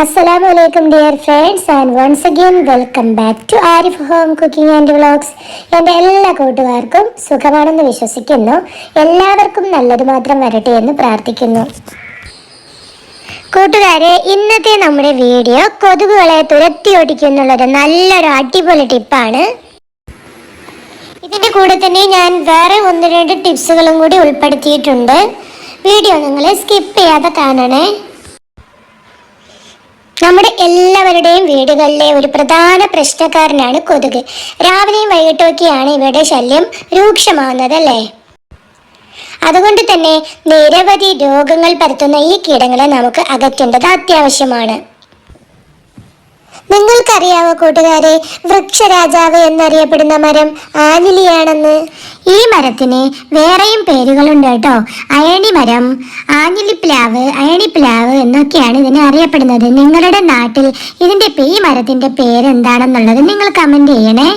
അസ്സലാമു അലൈക്കും dear friends and once again welcome back to Arif home cooking and vlogs എന്റെ എല്ലാ കൂട്ടുകാർക്കും സുഖമാണെന്ന് വിശ്വസിക്കുന്നു. എല്ലാവർക്കും നല്ലത് മാത്രം വരട്ടെ എന്ന് പ്രാർത്ഥിക്കുന്നു. കൂട്ടുകാരെ ഇന്നത്തെ നമ്മുടെ വീഡിയോ കൊതുകുകളെ തുരത്തി ഓടിക്കുന്നുള്ളൊരു നല്ലൊരു അടിപൊളി ടിപ്പാണ്. ഇതിന്റെ കൂടെ തന്നെ ഞാൻ വേറെ ഒന്ന് രണ്ട് ടിപ്സുകളും കൂടി ഉൾപ്പെടുത്തിയിട്ടുണ്ട്. വീഡിയോ നിങ്ങൾ സ്കിപ്പ് ചെയ്യാതെ കാണണേ. നമ്മുടെ എല്ലാവരുടെയും വീടുകളിലെ ഒരു പ്രധാന പ്രശ്നക്കാരനാണ് കൊതുക്. രാവിലെയും വൈകിട്ടൊക്കെയാണ് ഇവരുടെ ശല്യം രൂക്ഷമാവുന്നത് അല്ലേ? അതുകൊണ്ട് തന്നെ നിരവധി രോഗങ്ങൾ പരത്തുന്ന ഈ കീടങ്ങളെ നമുക്ക് അകറ്റേണ്ടത് അത്യാവശ്യമാണ്. നിങ്ങൾക്കറിയാവോ കൂട്ടുകാരെ വൃക്ഷരാജാവ് എന്നറിയപ്പെടുന്ന മരം ആഞ്ഞിലിയാണെന്ന്? ഈ മരത്തിന് വേറെയും പേരുകളുണ്ട് കേട്ടോ. അയണി മരം ആഞ്ഞിലിപ്ലാവ് അയണിപ്ലാവ് എന്നൊക്കെയാണ് ഇതിനെ അറിയപ്പെടുന്നത്. നിങ്ങളുടെ നാട്ടിൽ ഇതിന്റെ ഈ മരത്തിന്റെ പേരെന്താണെന്നുള്ളത് നിങ്ങൾ കമന്റ് ചെയ്യണേ.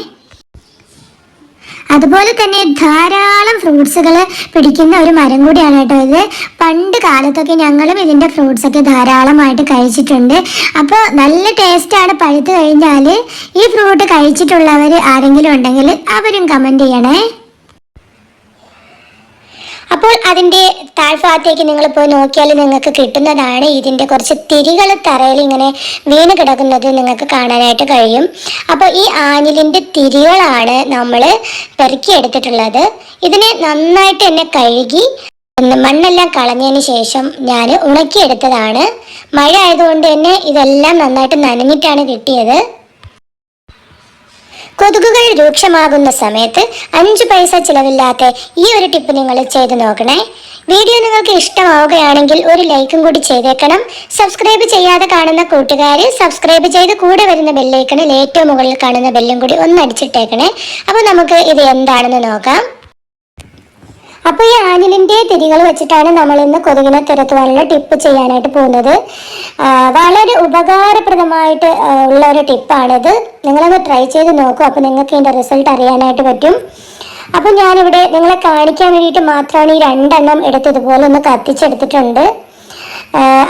അതുപോലെ തന്നെ ധാരാളം ഫ്രൂട്ട്സുകൾ പിടിക്കുന്ന ഒരു മരം കൂടിയാണ് കേട്ടോ ഇത്. പണ്ട് കാലത്തൊക്കെ ഞങ്ങളും ഇതിന്റെ ഫ്രൂട്ട്സൊക്കെ ധാരാളമായിട്ട് കഴിച്ചിട്ടുണ്ട്. അപ്പോൾ നല്ല ടേസ്റ്റാണ് പഴുത്ത് കഴിഞ്ഞാൽ ഈ ഫ്രൂട്ട് കഴിച്ചിട്ടുള്ളവർ ആരെങ്കിലും ഉണ്ടെങ്കിൽ അവരും കമന്റ് ചെയ്യണേ. അപ്പോൾ അതിന്റെ താഴ്ഭാഗത്തേക്ക് നിങ്ങൾ പോയി നോക്കിയാൽ നിങ്ങൾക്ക് കിട്ടുന്നതാണ് ഇതിന്റെ കുറച്ച് തിരികൾ തറയിൽ ഇങ്ങനെ വീണ് കിടക്കുന്നത് നിങ്ങൾക്ക് കാണാനായിട്ട് കഴിയും. അപ്പോൾ ഈ ആഞ്ഞിലിന്റെ തിരികളാണ് നമ്മൾ പെറുക്കിയെടുത്തിട്ടുള്ളത് ഇതിനെ നന്നായിട്ട് തന്നെ കഴുകി മണ്ണെല്ലാം കളഞ്ഞതിന് ശേഷം ഞാൻ ഉണക്കിയെടുത്തതാണ് മഴ ആയതുകൊണ്ട് തന്നെ ഇതെല്ലാം നന്നായിട്ട് നനഞ്ഞിട്ടാണ് കിട്ടിയത്. കൊതുകുകൾ രൂക്ഷമാകുന്ന സമയത്ത് അഞ്ച് പൈസ ചിലവില്ലാത്ത ഈ ഒരു ടിപ്പ് നിങ്ങൾ ചെയ്തു നോക്കണേ. വീഡിയോ നിങ്ങൾക്ക് ഇഷ്ടമാവുകയാണെങ്കിൽ ഒരു ലൈക്കും കൂടി ചെയ്തേക്കണം. സബ്സ്ക്രൈബ് ചെയ്യാതെ കാണുന്ന കൂട്ടുകാർ സബ്സ്ക്രൈബ് ചെയ്ത് കൂടെ വരുന്ന ബെല്ലൈക്കണിൽ ഏറ്റവും മുകളിൽ കാണുന്ന ബെല്ലും കൂടി ഒന്ന് അടിച്ചിട്ടേക്കണേ. അപ്പോൾ നമുക്ക് ഇത് എന്താണെന്ന് നോക്കാം. അപ്പോൾ ഈ ആനിലിന്റെ തിരികൾ വെച്ചിട്ടാണ് നമ്മൾ ഇന്ന് കൊതുകിനെ തുരത്തുവാനുള്ള ടിപ്പ് ചെയ്യാനായിട്ട് പോകുന്നത്. വളരെ ഉപകാരപ്രദമായിട്ട് ഉള്ള ഒരു ടിപ്പാണിത് നിങ്ങളൊന്ന് ട്രൈ ചെയ്ത് നോക്കൂ അപ്പോൾ നിങ്ങൾക്ക് ഇതിന്റെ റിസൾട്ട് അറിയാനായിട്ട് പറ്റും. അപ്പോൾ ഞാനിവിടെ നിങ്ങളെ കാണിക്കാൻ വേണ്ടിയിട്ട് മാത്രമാണ് ഈ രണ്ടെണ്ണം എടുത്ത് ഇതുപോലെ ഒന്ന് കത്തിച്ചെടുത്തിട്ടുണ്ട്.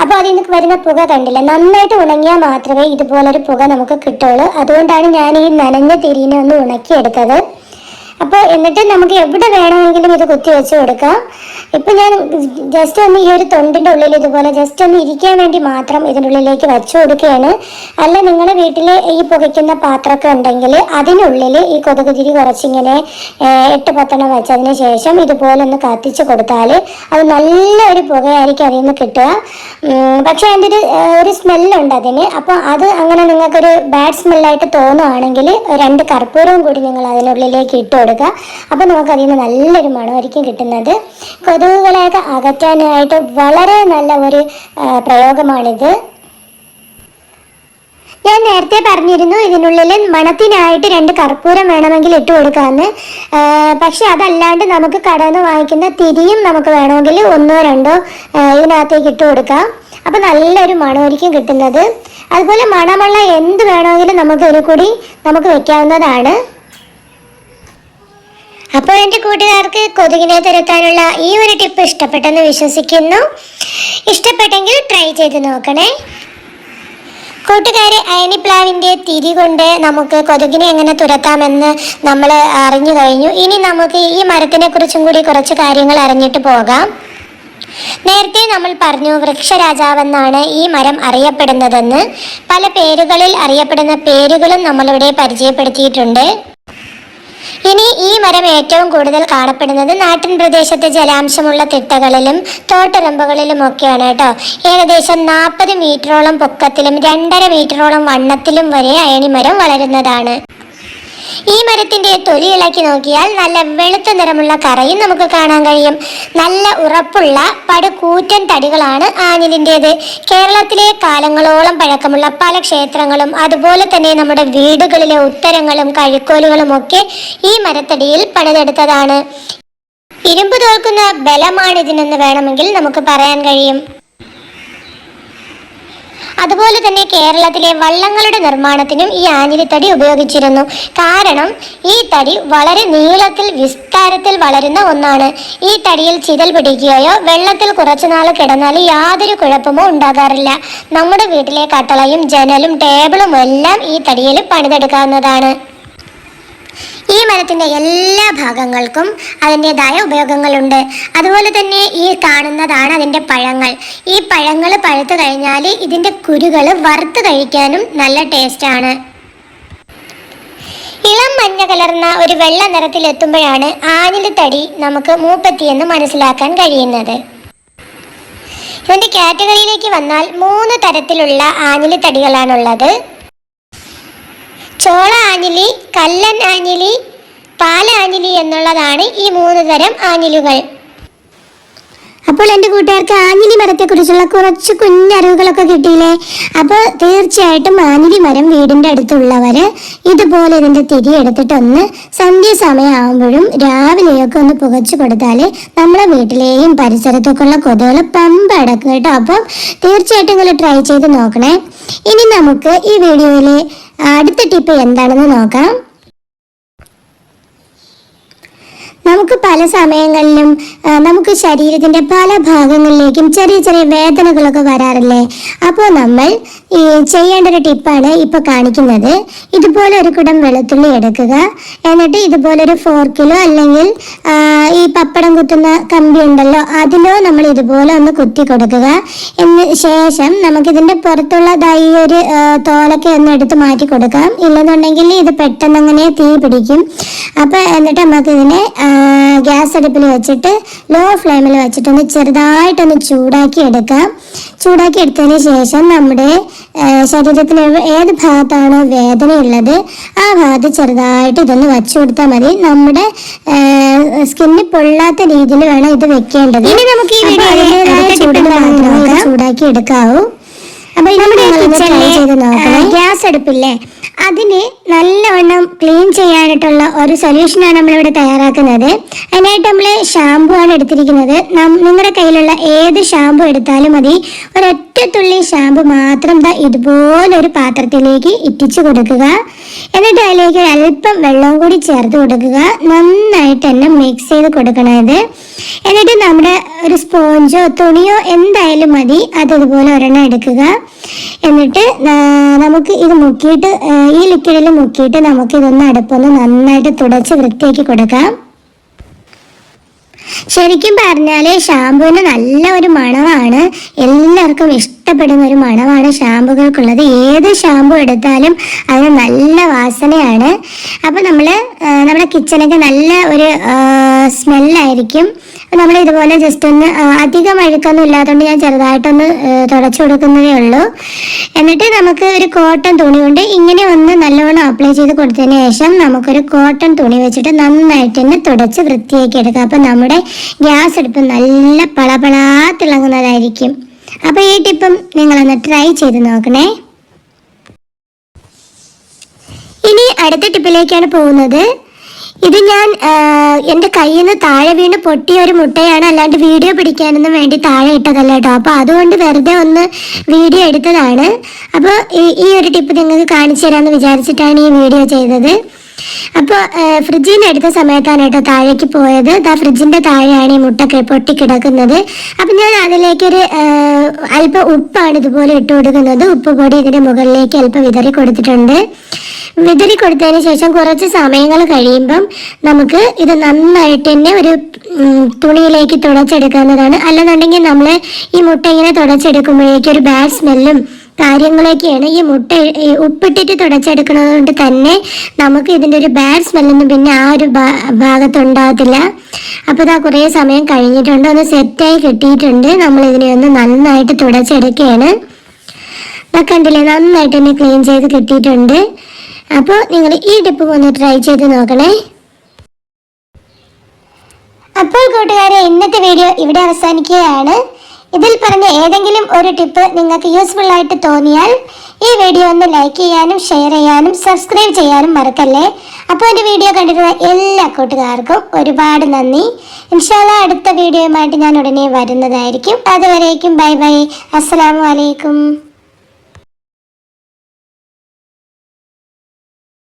അപ്പോൾ അതിൽ നിന്ന് വരുന്ന പുക കണ്ടില്ല? നന്നായിട്ട് ഉണങ്ങിയാൽ മാത്രമേ ഇതുപോലൊരു പുക നമുക്ക് കിട്ടുള്ളൂ. അതുകൊണ്ടാണ് ഞാൻ ഈ നനഞ്ഞ തിരിനെ ഒന്ന് ഉണക്കിയെടുത്തത്. അപ്പോൾ എന്നിട്ട് നമുക്ക് എവിടെ വേണമെങ്കിലും ഇത് കുത്തി വെച്ച് കൊടുക്കാം. ഇപ്പൊ ഞാൻ ജസ്റ്റ് ഒന്ന് ഈ ഒരു തൊണ്ടിന്റെ ഉള്ളിൽ ഇതുപോലെ ജസ്റ്റ് ഒന്ന് ഇരിക്കാൻ വേണ്ടി മാത്രം ഇതിന്റെ ഉള്ളിലേക്ക് വെച്ചു കൊടുക്കുകയാണ്. അല്ല നിങ്ങളുടെ വീട്ടിൽ ഈ പുകയ്ക്കുന്ന പാത്രമൊക്കെ ഉണ്ടെങ്കിൽ അതിനുള്ളിൽ ഈ കൊതുക് തിരി കുറച്ചിങ്ങനെ എട്ട് പത്തെണ്ണം വെച്ചതിന് ശേഷം ഇതുപോലെ ഒന്ന് കത്തിച്ച് കൊടുത്താൽ അത് നല്ലൊരു പുകയായിരിക്കും അതിൽ നിന്ന് കിട്ടുക. പക്ഷേ അതിന്റെ ഒരു ഒരു സ്മെല്ലുണ്ട് അതിന്. അപ്പോൾ അത് അങ്ങനെ നിങ്ങൾക്കൊരു ബാഡ് സ്മെല്ലായിട്ട് തോന്നുകയാണെങ്കിൽ രണ്ട് കർപ്പൂരവും കൂടി നിങ്ങൾ അതിനുള്ളിലേക്ക് ഇട്ട് കൊടുക്കുക. അപ്പോൾ നമുക്ക് അതിൽ നിന്ന് നല്ലൊരു മണമായിരിക്കും കിട്ടുന്നത്. കൊതുകുകളെയൊക്കെ അകറ്റാനായിട്ട് വളരെ നല്ല ഒരു പ്രയോഗമാണിത്. ഞാൻ നേരത്തെ പറഞ്ഞിരുന്നു ഇതിനുള്ളിൽ മണത്തിനായിട്ട് രണ്ട് കർപ്പൂരം വേണമെങ്കിൽ ഇട്ട് കൊടുക്കാമെന്ന് പക്ഷെ അതല്ലാണ്ട് നമുക്ക് കടയിൽ നിന്ന് വാങ്ങിക്കുന്ന തിരിയും നമുക്ക് വേണമെങ്കിൽ ഒന്നോ രണ്ടോ ഇതിനകത്തേക്ക് ഇട്ട് കൊടുക്കാം. അപ്പം നല്ലൊരു മണമായിരിക്കും കിട്ടുന്നത്. അതുപോലെ മണമുള്ള എന്ത് വേണമെങ്കിലും നമുക്ക് ഒരു കൂടി നമുക്ക് വെക്കാവുന്നതാണ്. അപ്പോൾ എന്റെ കൂട്ടുകാർക്ക് കൊതുകിനെ തുരത്താനുള്ള ഈ ഒരു ടിപ്പ് ഇഷ്ടപ്പെട്ടെന്ന് വിശ്വസിക്കുന്നു. ഇഷ്ടപ്പെട്ടെങ്കിൽ ട്രൈ ചെയ്ത് നോക്കണേ. കൂട്ടുകാരെ അയനിപ്ലാവിന്റെ തിരി കൊണ്ട് നമുക്ക് കൊതുകിനെ എങ്ങനെ തുരത്താമെന്ന് നമ്മൾ അറിഞ്ഞു കഴിഞ്ഞു. ഇനി നമുക്ക് ഈ മരത്തിനെ കുറിച്ചും കൂടി കുറച്ച് കാര്യങ്ങൾ അറിഞ്ഞിട്ട് പോകാം. നേരത്തെ നമ്മൾ പറഞ്ഞു വൃക്ഷരാജാവെന്നാണ് ഈ മരം അറിയപ്പെടുന്നതെന്ന്. പല പേരുകളിൽ അറിയപ്പെടുന്ന പേരുകളും നമ്മളിവിടെ പരിചയപ്പെടുത്തിയിട്ടുണ്ട്. ഇനി ഈ മരം ഏറ്റവും കൂടുതൽ കാണപ്പെടുന്നത് നാട്ടിൻ പ്രദേശത്തെ ജലാംശമുള്ള തിട്ടകളിലും തോട്ടരമ്പുകളിലും ഒക്കെയാണ് കേട്ടോ. ഏകദേശം നാൽപ്പത് മീറ്ററോളം പൊക്കത്തിലും രണ്ടര മീറ്ററോളം വണ്ണത്തിലും വരെ അയണിമരം വളരുന്നതാണ്. ഈ മരത്തിന്റെ തൊലി ഇളക്കി നോക്കിയാൽ നല്ല വെളുത്ത നിറമുള്ള കറയും നമുക്ക് കാണാൻ കഴിയും. നല്ല ഉറപ്പുള്ള പടുകൂറ്റൻ തടികളാണ് ആനിലിന്റെത് കേരളത്തിലെ കാലങ്ങളോളം പഴക്കമുള്ള പല ക്ഷേത്രങ്ങളും അതുപോലെ തന്നെ നമ്മുടെ വീടുകളിലെ ഉത്തരങ്ങളും കഴുക്കോലുകളും ഒക്കെ ഈ മരത്തടിയിൽ പണിതെടുത്തതാണ്. ഇരുമ്പ് തോൽക്കുന്ന ബലമാണ് ഇതിനെന്ന് വേണമെങ്കിൽ നമുക്ക് പറയാൻ കഴിയും. അതുപോലെ തന്നെ കേരളത്തിലെ വള്ളങ്ങളുടെ നിർമ്മാണത്തിനും ഈ ആഞ്ഞിലിത്തടി ഉപയോഗിച്ചിരുന്നു. കാരണം ഈ തടി വളരെ നീളത്തിൽ വിസ്താരത്തിൽ വളരുന്ന ഒന്നാണ്. ഈ തടിയിൽ ചിതൽ പിടിക്കുകയോ വെള്ളത്തിൽ കുറച്ചുനാൾ കിടന്നാൽ യാതൊരു കുഴപ്പമോ ഉണ്ടാകാറില്ല. നമ്മുടെ വീട്ടിലെ കട്ടളയും ജനലും ടേബിളും എല്ലാം ഈ തടിയിൽ പണിതെടുക്കാവുന്നതാണ്. ഈ മരത്തിന്റെ എല്ലാ ഭാഗങ്ങൾക്കും അതിന്റെതായ ഉപയോഗങ്ങളുണ്ട്. അതുപോലെ തന്നെ ഈ കാണുന്നതാണ് അതിന്റെ പഴങ്ങൾ. ഈ പഴങ്ങൾ പഴുത്തു കഴിഞ്ഞാൽ ഇതിന്റെ കുരുകൾ വറുത്ത് കഴിക്കാനും നല്ല ടേസ്റ്റാണ് ഇളം മഞ്ഞ കലർന്ന ഒരു വെള്ള നിറത്തിലെത്തുമ്പോഴാണ് എത്തുമ്പോഴാണ് ആഞ്ഞിലിത്തടി നമുക്ക് മൂപ്പത്തിയെന്ന് മനസ്സിലാക്കാൻ കഴിയുന്നത്. ഇതിന്റെ കാറ്റഗറിയിലേക്ക് വന്നാൽ മൂന്ന് തരത്തിലുള്ള ആഞ്ഞിലിത്തടികളാണുള്ളത് ചോള ആഞ്ഞിലി കല്ലൻ ആഞ്ഞിലി പാല ആഞ്ഞിലി എന്നുള്ളതാണ് ഈ മൂന്ന് തരം ആഞ്ഞിലുകൾ. അപ്പോൾ എന്റെ കൂട്ടുകാർക്ക് ആഞ്ഞിലി മരത്തെക്കുറിച്ചുള്ള കുറച്ച് കുഞ്ഞറിവുകളൊക്കെ കിട്ടിയില്ലേ? അപ്പോൾ തീർച്ചയായിട്ടും ആഞ്ഞിലി മരം വീടിന്റെ അടുത്തുള്ളവർ ഇതുപോലെ ഇതിന്റെ തിരി എടുത്തിട്ടൊന്ന് സന്ധ്യ സമയമാകുമ്പോഴും രാവിലെയൊക്കെ ഒന്ന് പുകച്ചു കൊടുത്താൽ നമ്മുടെ വീട്ടിലെയും പരിസരത്തൊക്കെ ഉള്ള കൊതുകൾ പമ്പ് അടക്കും കേട്ടോ. അപ്പം തീർച്ചയായിട്ടും നിങ്ങൾ ട്രൈ ചെയ്ത് നോക്കണേ. ഇനി നമുക്ക് ഈ വീഡിയോയിലെ അടുത്ത ടിപ്പ് എന്താണെന്ന് നോക്കാം. നമുക്ക് പല സമയങ്ങളിലും നമുക്ക് ശരീരത്തിന്റെ പല ഭാഗങ്ങളിലേക്കും ചെറിയ ചെറിയ വേദനകളൊക്കെ വരാറില്ലേ? അപ്പോൾ നമ്മൾ ഈ ചെയ്യേണ്ട ഒരു ടിപ്പാണ് ഇപ്പൊ കാണിക്കുന്നത്. ഇതുപോലെ ഒരു കുടം വെളുത്തുള്ളി എടുക്കുക. എന്നിട്ട് ഇതുപോലെ ഒരു ഫോർക്കിലോ അല്ലെങ്കിൽ ഈ പപ്പടം കുത്തുന്ന കമ്പി ഉണ്ടല്ലോ അതിലോ നമ്മൾ ഇതുപോലെ ഒന്ന് കുത്തി കൊടുക്കുക. എന്ന ശേഷം നമുക്കിതിന്റെ പുറത്തുള്ള ദാ ഈ ഒരു തോലൊക്കെ ഒന്ന് എടുത്ത് മാറ്റി കൊടുക്കാം. ഇല്ലെന്നുണ്ടെങ്കിൽ ഇത് പെട്ടെന്ന് അങ്ങനെ തീ പിടിക്കും. അപ്പൊ എന്നിട്ട് നമുക്ക് ഇതിനെ ഗ്യാസ് അടുപ്പിൽ വെച്ചിട്ട് ലോ ഫ്ലെയിമിൽ വെച്ചിട്ട് വെച്ചിട്ടൊന്ന് ചെറുതായിട്ടൊന്ന് ചൂടാക്കി എടുക്കാം. ചൂടാക്കി എടുത്തതിന് ശേഷം നമ്മുടെ ശരീരത്തിന് ഏത് ഭാഗത്താണോ വേദനയുള്ളത് ആ ഭാഗത്ത് ചെറുതായിട്ട് ഇതൊന്ന് വച്ചു കൊടുത്താൽ മതി. നമ്മുടെ സ്കിന്നിൽ പൊള്ളാത്ത രീതിയിൽ വേണം ഇത് വെക്കേണ്ടത്. ചൂടാക്കി എടുക്കാവൂ. അപ്പൊ നമ്മുടെ നോക്കണേ. ഗ്യാസ് അടുപ്പില്ലേ? അതിന് നല്ലവണ്ണം ക്ലീൻ ചെയ്യാനായിട്ടുള്ള ഒരു സൊല്യൂഷനാണ് നമ്മളിവിടെ തയ്യാറാക്കുന്നത്. അതിനായിട്ട് നമ്മൾ ഷാമ്പു ആണ് എടുത്തിരിക്കുന്നത്. നിങ്ങളുടെ കയ്യിലുള്ള ഏത് ഷാമ്പു എടുത്താലും മതി. ഒരൊറ്റ തുള്ളി ഷാമ്പു മാത്രം ദാ ഇതുപോലൊരു പാത്രത്തിലേക്ക് ഇറ്റിച്ചു കൊടുക്കുക. എന്നിട്ട് അതിലേക്ക് അല്പം വെള്ളവും കൂടി ചേർത്ത് കൊടുക്കുക. നന്നായിട്ട് തന്നെ മിക്സ് ചെയ്ത് കൊടുക്കണം ഇത്. എന്നിട്ട് നമ്മുടെ ഒരു സ്പോഞ്ചോ തുണിയോ എന്തായാലും മതി. അത് ഇതുപോലെ ഒരെണ്ണം എടുക്കുക. എന്നിട്ട് നമുക്ക് ഇത് മുക്കിയിട്ട് ഈ ലിക്വിഡിൽ മുക്കിയിട്ട് നമുക്ക് ഇതൊന്ന് അടുപ്പൊന്ന് നന്നായിട്ട് തുടച്ച് വൃത്തിയാക്കി കൊടുക്കാം. ശരിക്കും പറഞ്ഞാൽ ഷാമ്പുവിന് നല്ല ഒരു മണമാണ്. എല്ലാവർക്കും ഇഷ്ടപ്പെടുന്ന ഒരു മണമാണ് ഷാമ്പുകൾക്കുള്ളത്. ഏത് ഷാമ്പു എടുത്താലും അതിന് നല്ല വാസനയാണ്. അപ്പോൾ നമ്മൾ നമ്മുടെ കിച്ചണൊക്കെ നല്ല ഒരു സ്മെല്ലായിരിക്കും. നമ്മൾ ഇതുപോലെ ജസ്റ്റ് ഒന്ന് അധികം അഴുക്കൊന്നും ഇല്ലാത്തതുകൊണ്ട് ഞാൻ ചെറുതായിട്ടൊന്ന് തുടച്ചു കൊടുക്കുന്നതേ ഉള്ളൂ. എന്നിട്ട് നമുക്ക് ഒരു കോട്ടൺ തുണി കൊണ്ട് ഇങ്ങനെ ഒന്ന് നല്ലവണ്ണം അപ്ലൈ ചെയ്ത് കൊടുത്തതിന് ശേഷം നമുക്കൊരു കോട്ടൺ തുണി വെച്ചിട്ട് നന്നായിട്ട് തന്നെ തുടച്ച് വൃത്തിയാക്കി എടുക്കാം. അപ്പം നമ്മുടെ ഗ്യാസ് അടുപ്പ് നല്ല പളപളാ തിളങ്ങുന്നതായിരിക്കും. അപ്പോൾ ഈ ടിപ്പും നിങ്ങളൊന്ന് ട്രൈ ചെയ്ത് നോക്കണേ. ഇനി അടുത്ത ടിപ്പിലേക്കാണ് പോകുന്നത്. ഇത് ഞാൻ എന്റെ കയ്യിൽ നിന്ന് താഴെ വീണ് പൊട്ടിയ ഒരു മുട്ടയാണ്. അല്ലാണ്ട് വീഡിയോ പിടിക്കാനൊന്നും വേണ്ടി താഴെ ഇട്ടതല്ല കേട്ടോ. അപ്പോൾ അതുകൊണ്ട് വെറുതെ ഒന്ന് വീഡിയോ എടുത്തതാണ്. അപ്പോൾ ഈ- ഒരു ടിപ്പ് നിങ്ങൾക്ക് കാണിച്ചു തരാമെന്ന് വിചാരിച്ചിട്ടാണ് ഈ വീഡിയോ ചെയ്തത്. അപ്പോൾ ഫ്രിഡ്ജിൽ നിന്ന് എടുത്ത സമയത്താണ് കേട്ടോ താഴേക്ക് പോയത്. ആ ഫ്രിഡ്ജിന്റെ താഴെയാണ് ഈ മുട്ട പൊട്ടിക്കിടക്കുന്നത്. അപ്പം ഞാൻ അതിലേക്കൊരു അല്പം ഉപ്പാണ് ഇതുപോലെ ഇട്ട് കൊടുക്കുന്നത്. ഉപ്പ് പൊടി ഇതിന്റെ മുകളിലേക്ക് അല്പം വിതറി കൊടുത്തിട്ടുണ്ട്. വിതറി കൊടുത്തതിന് ശേഷം കുറച്ച് സമയങ്ങൾ കഴിയുമ്പം നമുക്ക് ഇത് നന്നായിട്ട് തന്നെ ഒരു തുണിയിലേക്ക് തുടച്ചെടുക്കാവുന്നതാണ്. അല്ലെന്നുണ്ടെങ്കിൽ നമ്മൾ ഈ മുട്ട ഇങ്ങനെ തുടച്ചെടുക്കുമ്പോഴേക്കും ഒരു ബാഡ് സ്മെല്ലും കാര്യങ്ങളൊക്കെയാണ് ഈ മുട്ട ഉപ്പിട്ടിട്ട് തുടച്ചെടുക്കുന്നത് കൊണ്ട് തന്നെ നമുക്ക് ഇതിന്റെ ഒരു ബാഡ് സ്മെല്ലൊന്നും പിന്നെ ആ ഒരു ഭാഗത്തുണ്ടാകത്തില്ല. അപ്പോൾ ഇതാ കുറേ സമയം കഴിഞ്ഞിട്ടുണ്ട്. ഒന്ന് സെറ്റായി കിട്ടിയിട്ടുണ്ട്. നമ്മൾ ഇതിനെ ഒന്ന് നന്നായിട്ട് തുടച്ചെടുക്കുകയാണ്. കണ്ടില്ലേ നന്നായിട്ട് തന്നെ ക്ലീൻ ചെയ്ത് കിട്ടിയിട്ടുണ്ട്. അപ്പോൾ നിങ്ങൾ ഈ ടിപ്പ് ഒന്ന് ട്രൈ ചെയ്ത് നോക്കണേ. അപ്പോൾ കൂട്ടുകാരെ ഇന്നത്തെ വീഡിയോ ഇവിടെ അവസാനിക്കുകയാണ്. ഇതിൽ പറഞ്ഞ ഏതെങ്കിലും ഒരു ടിപ്പ് നിങ്ങൾക്ക് യൂസ്ഫുൾ ആയിട്ട് തോന്നിയാൽ ഈ വീഡിയോ ഒന്ന് ലൈക്ക് ചെയ്യാനും ഷെയർ ചെയ്യാനും സബ്സ്ക്രൈബ് ചെയ്യാനും മറക്കല്ലേ. അപ്പോൾ എന്റെ വീഡിയോ കണ്ടിരുന്ന എല്ലാ കൂട്ടുകാർക്കും ഒരുപാട് നന്ദി. ഇൻഷാല്ല അടുത്ത വീഡിയോയുമായിട്ട് ഞാൻ ഉടനെ വരുന്നതായിരിക്കും. അതുവരേക്കും ബൈ ബൈ അസ്സാം അലൈക്കും.